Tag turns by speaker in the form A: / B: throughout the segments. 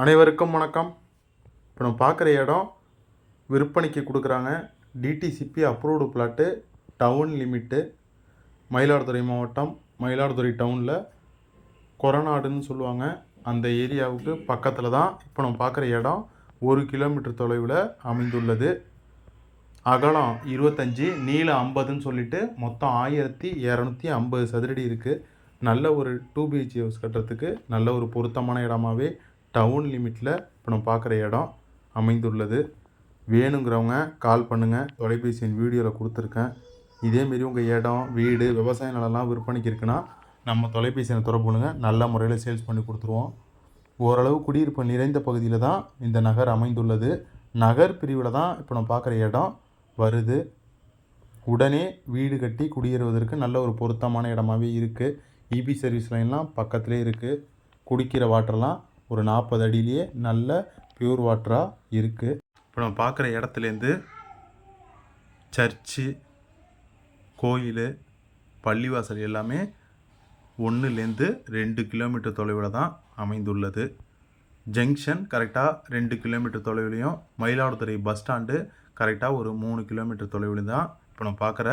A: அனைவருக்கும் வணக்கம். இப்போ நம்ம பார்க்குற இடம் விற்பனைக்கு கொடுக்குறாங்க. DTCP approved plot town limit Mayiladuthurai மாவட்டம் மயிலாடுதுறை டவுனில் கொரநாடுன்னு சொல்லுவாங்க. அந்த ஏரியாவுக்கு பக்கத்தில் தான் இப்போ நம்ம பார்க்குற இடம் ஒரு கிலோமீட்டர் தொலைவில் அமைந்துள்ளது. அகலம் இருபத்தஞ்சி நீளம் ஐம்பதுன்னு சொல்லிட்டு மொத்தம் ஆயிரத்தி இரநூத்தி ஐம்பது சதுரடி இருக்குது நல்ல ஒரு டூ பிஹெச்சி ஹவுஸ் கட்டுறதுக்கு நல்ல ஒரு பொருத்தமான இடமாவே டவுன் லிமிட்டில் இப்போ நம்ம பார்க்குற இடம் அமைந்துள்ளது. வேணுங்கிறவங்க கால் பண்ணுங்கள் தொலைபேசி எண் வீடியோவில் கொடுத்துருக்கேன். இதேமாரி உங்கள் இடம் வீடு விவசாய நிலம்லாம் விற்பனைக்கு இருக்குன்னா நம்ம தொலைபேசி எண்ணை நல்ல முறையில் சேல்ஸ் பண்ணி கொடுத்துருவோம். ஓரளவு குடியிருப்பு நிறைந்த பகுதியில் தான் இந்த நகர் அமைந்துள்ளது. நகர் பிரிவில் தான் இப்போ நம்ம பார்க்குற இடம் வருது. உடனே வீடு கட்டி குடியேறுவதற்கு நல்ல ஒரு பொருத்தமான இடமாவே இருக்குது இபி சர்வீஸ் லைன்லாம் பக்கத்துலேயே இருக்குது குடிக்கிற வாட்டர்லாம் ஒரு நாற்பது அடியிலேயே நல்ல பியூர் வாட்டராக இருக்குது இப்போ நம்ம பார்க்குற இடத்துலேருந்து சர்ச்சு கோயில் பள்ளிவாசல் எல்லாமே ஒன்றுலேருந்து ரெண்டு கிலோமீட்டர் தொலைவில் தான் அமைந்துள்ளது. ஜங்ஷன் கரெக்டாக ரெண்டு கிலோமீட்டர் தொலைவிலையும் மயிலாடுதுறை பஸ் ஸ்டாண்டு கரெக்டாக ஒரு மூணு கிலோமீட்டர் தொலைவில் தான் இப்போ நம்ம பார்க்குற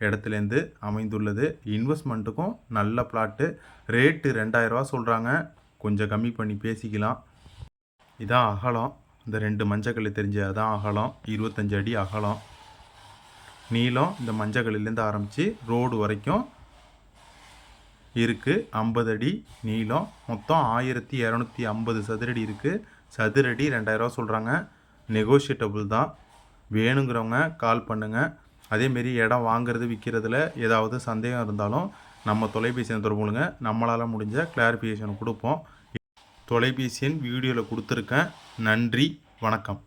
A: இடத்துலேருந்து அமைந்துள்ளது. இன்வெஸ்ட்மெண்ட்டுக்கும் நல்ல பிளாட்டு ரேட்டு ரெண்டாயிரரூவா சொல்கிறாங்க கொஞ்சம் கம்மி பண்ணி பேசிக்கலாம். இதான் அகலம். இந்த ரெண்டு மஞ்சக்கல் தெரிஞ்ச அதான் அகலம். இருபத்தஞ்சு அடி அகலம். நீளம் இந்த மஞ்சக்கல்லேருந்து ஆரம்பித்து ரோடு வரைக்கும் இருக்குது ஐம்பது அடி நீளம். மொத்தம் ஆயிரத்தி இரநூத்தி ஐம்பது சதுரடி இருக்குது சதுரடி ரெண்டாயிரரூவா சொல்கிறாங்க நெகோஷியேட்டபுள் தான். வேணுங்கிறவங்க கால் பண்ணுங்கள் அதேமாரி இடம் வாங்குறது விற்கிறதுல ஏதாவது சந்தேகம் இருந்தாலும் நம்ம தொலைபேசி எண் தொடர்பு நம்மளால் முடிஞ்ச கிளாரிஃபிகேஷன் கொடுப்போம். தொலைபேசி எண் வீடியோவில் கொடுத்துருக்கேன். நன்றி. வணக்கம்.